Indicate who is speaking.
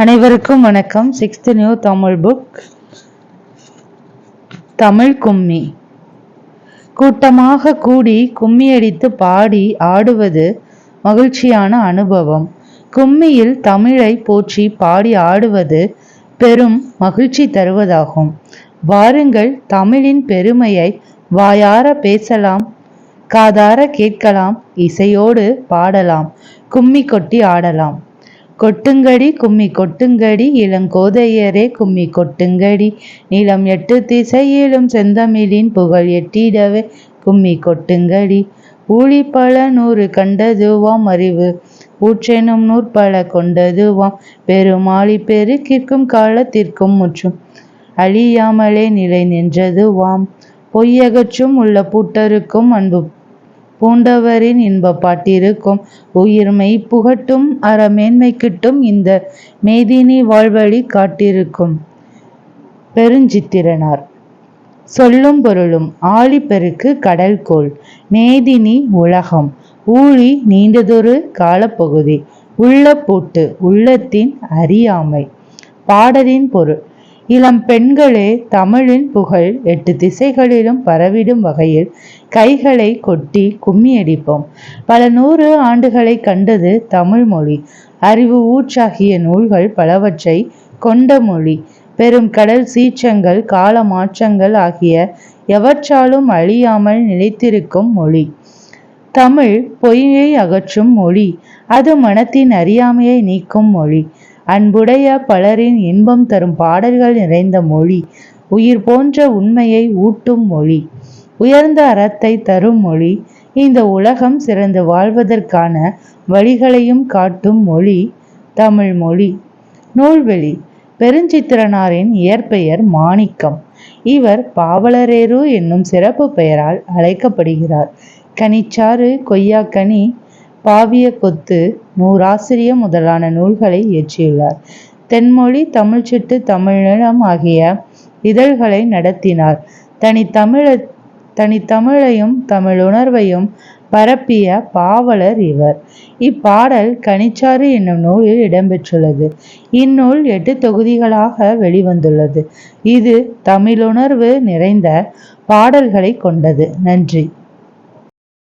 Speaker 1: அனைவருக்கும் வணக்கம். Sixth new Tamil book Tamil Kummi. கூட்டமாக கூடி கும்மியடித்து பாடி ஆடுவது மகிழ்ச்சியான அனுபவம். கும்மியில் தமிழை போற்றி பாடி ஆடுவது பெரும் மகிழ்ச்சி தருவதாகும். வாருங்கள் தமிழின் பெருமையை வாயார பேசலாம் காதார கேட்கலாம் இசையோடு பாடலாம் கும்மி கொட்டி ஆடலாம். கொட்டுங்கடி கும்மி கொட்டுங்கடி இளங்கோதையரே கும்மி கொட்டுங்கடி. நிலம் எட்டு திசையிலும் செந்தமிழின் புகழ் எட்டிடவே கும்மி கொட்டுங்கடி. ஊழி பல நூறு கண்டதுவாம் அறிவு ஊற்றெனும் நூற்பல கொண்டதுவாம். பெருமாளி பெருக்கிற்கும் காலத்திற்கும் முற்றும் அழியாமலே நிலை நின்றதுவாம். பொய்யகற்றும் உள்ள பூட்டருக்கும் அன்பு பூண்டவரின் இன்ப பாட்டிருக்கும் உயிர்மை புகட்டும் அறமேன்மை கிட்டும் இந்த மேதினி வாழ்வழி காட்டிருக்கும். பெருஞ்சித்திரனார். சொல்லும் பொருளும் ஆழிப்பெருக்கு கடல் கடல்கோள். மேதினி உலகம். ஊழி நீண்டதொரு காலப்பகுதி. உள்ள பூட்டு உள்ளத்தின் அறியாமை. பாடலின் பொருள். இளம் பெண்களே தமிழின் புகழ் எட்டு திசைகளிலும் பரவிடும் வகையில் கைகளை கொட்டி கும்மியடிப்போம். பல நூறு ஆண்டுகளை கண்டது தமிழ் மொழி. அறிவு ஊற்றாகிய நூல்கள் பலவற்றை கொண்ட மொழி. பெரும் கடல் சீற்றங்கள் கால மாற்றங்கள் ஆகிய எவற்றாலும் அழியாமல் நிலைத்திருக்கும் மொழி. தமிழ் பொய்யை அகற்றும் மொழி. அது மனத்தின் அறியாமையை நீக்கும் மொழி. அன்புடைய பலரின் இன்பம் தரும் பாடல்கள் நிறைந்த மொழி. உயிர் போன்ற உண்மையை ஊட்டும் மொழி. உயர்ந்த அறத்தை தரும் மொழி. இந்த உலகம் சிறந்து வாழ்வதற்கான வழிகளையும் காட்டும் மொழி. தமிழ் மொழி. நூல்வெளி. பெருஞ்சித்திரனாரின் இயற்பெயர் மாணிக்கம். இவர் பாவலரேரு என்னும் சிறப்பு பெயரால் அழைக்கப்படுகிறார். கனிச்சாறு கொய்யாக்கனி பாவிய கொத்து நூறாசிரியம் முதலான நூல்களை இயற்றியுள்ளார். தென்மொழி தமிழ்ச்சிட்டு தமிழினம் ஆகிய இதழ்களை நடத்தினார். தனித்தமிழ தனித்தமிழையும் தமிழுணர்வையும் பரப்பிய பாவலர் இவர். இப்பாடல் கனிச்சாறு என்னும் நூலில் இடம்பெற்றுள்ளது. இந்நூல் எட்டு தொகுதிகளாக வெளிவந்துள்ளது. இது தமிழுணர்வு நிறைந்த பாடல்களை கொண்டது. நன்றி.